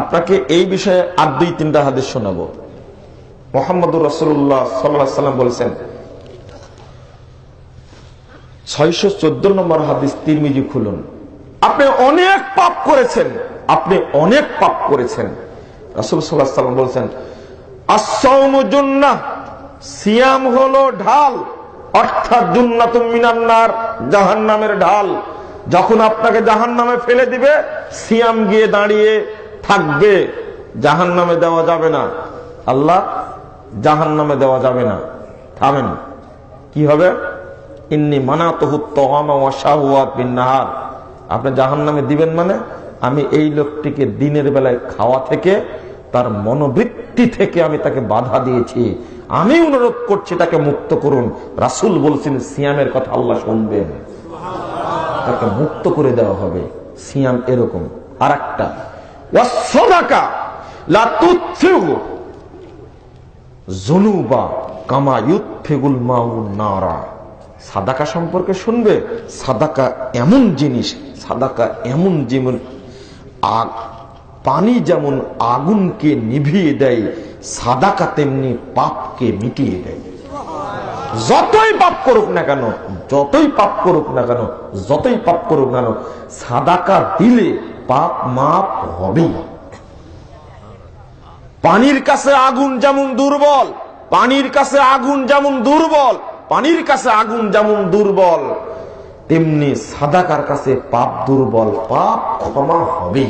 আপনাকে এই বিষয়ে আর দুই, তিনটা হাদিস শোনাবো। মোহাম্মদুর রসুল্লাহ সাল্লাহ সাল্লাম বলছেন, ছয়শো চোদ্দ নম্বর হাদিস তিরমিজি খুলুন। আপনি অনেক পাপ করেছেন, আপনি অনেক পাপ করেছেন। সাল্লাহ সাল্লাম বলছেন সিয়াম হলো ঢাল, অর্থাৎ মিনান্নার ঢাল। যখন আপনাকে জাহান নামে ফেলে দিবে, সিয়াম গিয়ে দাঁড়িয়ে থাকবে জাহান নামে দেওয়া যাবে না। আল্লাহ জাহান নামে দেওয়া যাবে না। থামেন। কি হবে? ইন্নি মানা তহুত্তহামার আপনি জাহান নামে দিবেন মানে আমি এই লোকটিকে দিনের বেলায় খাওয়া থেকে, তার মনোবৃত্তি থেকে আমি তাকে বাধা দিয়েছি। আমি অনুরোধ করছি তাকে মুক্ত করুন। রাসুল বলছেন, সিয়ামের কথা আল্লাহ শুনবেন। তাকে মুক্ত করে দেওয়া হবে। সিয়াম এরকম। আর একটা জনুবা কামায়ুত ফেগুল মাউ নারা। সাদাকা সম্পর্কে শুনবে, সাদাকা এমন জিনিস, সাদাকা এমন যেমন আগ, পানি যেমন আগুনকে নিভিয়ে দেয়, সাদাকা তেমনি পাপকে মিটিয়ে দেয়। যতই পাপ করুক না কেন, যতই পাপ করুক না কেন, যতই পাপ করুক না কেন, সাদাকা দিলে পাপ মাপ হবেই। পানির কাছে আগুন যেমন দুর্বল, পানির কাছে আগুন যেমন দুর্বল, পানির কাছে আগুন যেমন দুর্বল, তেমনি সাদাকার কাছে পাপ দুর্বল, পাপ ক্ষমা হবে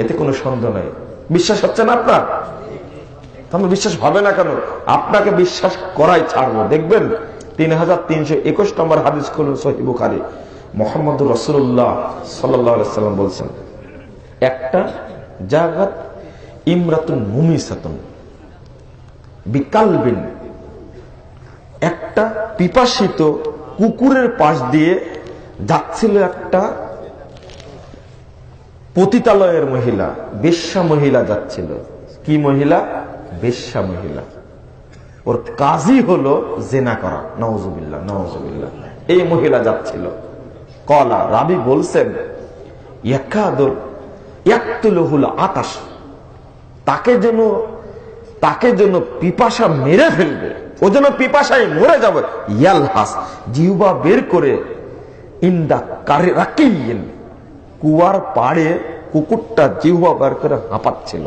এতে কোনো সন্দেহ নাই। বিশ্বাস হচ্ছে না আপনার? তাহলে বিশ্বাস হবে না কেন? আপনাকে বিশ্বাস করাই ছাড়বো। দেখবেন তিন হাজার তিনশো একুশ নম্বর হাদিস খুলুন সহিবুখারি মোহাম্মদ রসুল্লাহ সাল্লাম বলছেন, একটা জাগাত ইমরাতুন মুমিসাতুন বিকালবিন, একটা পিপাসিত কুকুরের পাশ দিয়ে যাচ্ছিল একটা পতিতালয়ের মহিলা, বেশ্যা মহিলা যাচ্ছিল। কি মহিলা? বেশ্যা মহিলা। ওর কাজই হলো জেনা করা। নওয়াজুবিল্লাহ নওয়াজুবিল্লাহ এই মহিলা যাচ্ছিল। কলা, রাবি বলছেন আতাশ। তাকে যেন তাকে যেন পিপাসা মেরে ফেলবে। ও যেন পিপাসায় মরে যাবে। ইয়ালহাস, জিহবা বের করে ইন্দা কারে রাকিন কুয়ার পাড়ে কুকুরটা জিহবা বের করে হাঁপাচ্ছিল।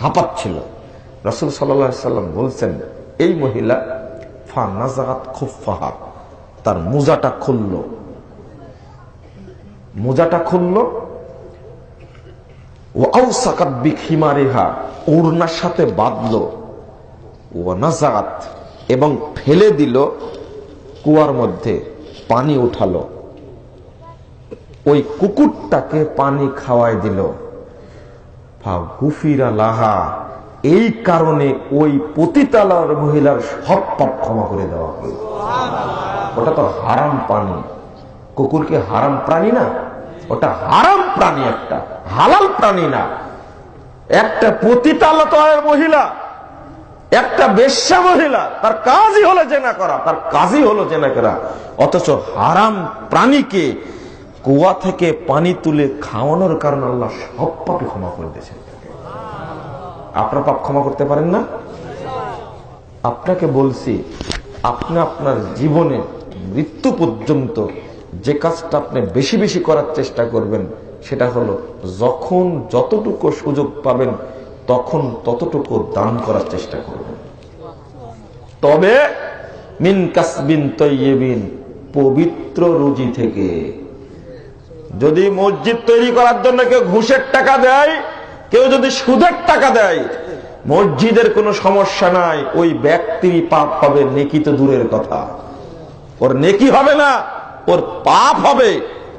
হাঁপাচ্ছিল। রসুল সাল্লাম বলছেন, এই মহিলা ফা নাজাত খুফাহা তার মোজাটা খুলল। মোজাটা খুলল ও আউসাকাত বিখিমারিহা, ওড়নার সাথে বাঁধল। ও নাজাত এবং ফেলে দিল, কুয়ার মধ্যে পানি উঠালো। ওই কুকুরটাকে পানি খাওয়াই দিল। লাহা এই কারণে ওই পতিতালার মহিলার সব পাপ ক্ষমা করে দেওয়া হল। ওটা তো হারাম পানি কুকুরকে হারাম প্রাণী না, ওটা হারাম প্রাণী একটা, হালাল প্রাণী না। একটা পতিতালতার মহিলা, একটা বেশ্যা মহিলা, তার কাজই হলো জেনা করা, তার কাজই হলো জেনা করা। অথচ হারাম প্রাণীকে কুয়া থেকে পানি তুলে খাওয়ানোর কারণে আল্লাহ সব পাপে ক্ষমা করে দিয়েছেন। আপনার পাপ ক্ষমা করতে পারেন না? আপনাকে বলছি, আপনি আপনার জীবনে মৃত্যু পর্যন্ত যে কাজটা আপনি বেশি বেশি করার চেষ্টা করবেন, সেটা হলো যখন যতটুকু সুযোগ পাবেন, তখন ততটুকু দান করার চেষ্টা করবেন। তবে মিন কাসবিন তৈবিন পবিত্র রুজি থেকে। যদি মসজিদ তৈরি করার জন্য কেউ ঘুষের টাকা দেয় কেউ যদি সুদের টাকা দেয়, মসজিদের কোনো সমস্যা নাই, ওই ব্যক্তির পাপ হবে নেকি তো দূরের কথা। ওর নেকি হবে না, ওর পাপ হবে,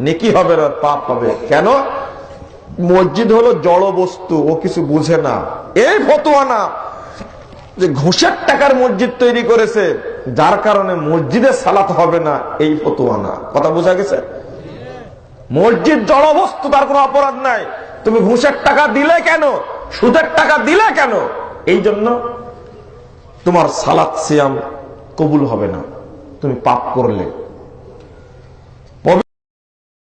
নেকি হবে না পাপ হবে। কেন? মসজিদ হলো জড় বস্তু ও কিছু বুঝে না। এই ফতোয়া না যে ঘুষের টাকার মসজিদ তৈরি করেছে, যার কারণে মসজিদে সালাত হবে না, এই ফতোয়া না। কথা বোঝা গেছে? মসজিদ জড় বস্তু তার কোনো অপরাধ নাই। তুমি ঘুষের টাকা দিলে কেন? সুদের টাকা দিলে কেন? এই জন্য তোমার সালাত সিয়াম কবুল হবে না। তুমি পাপ করলে।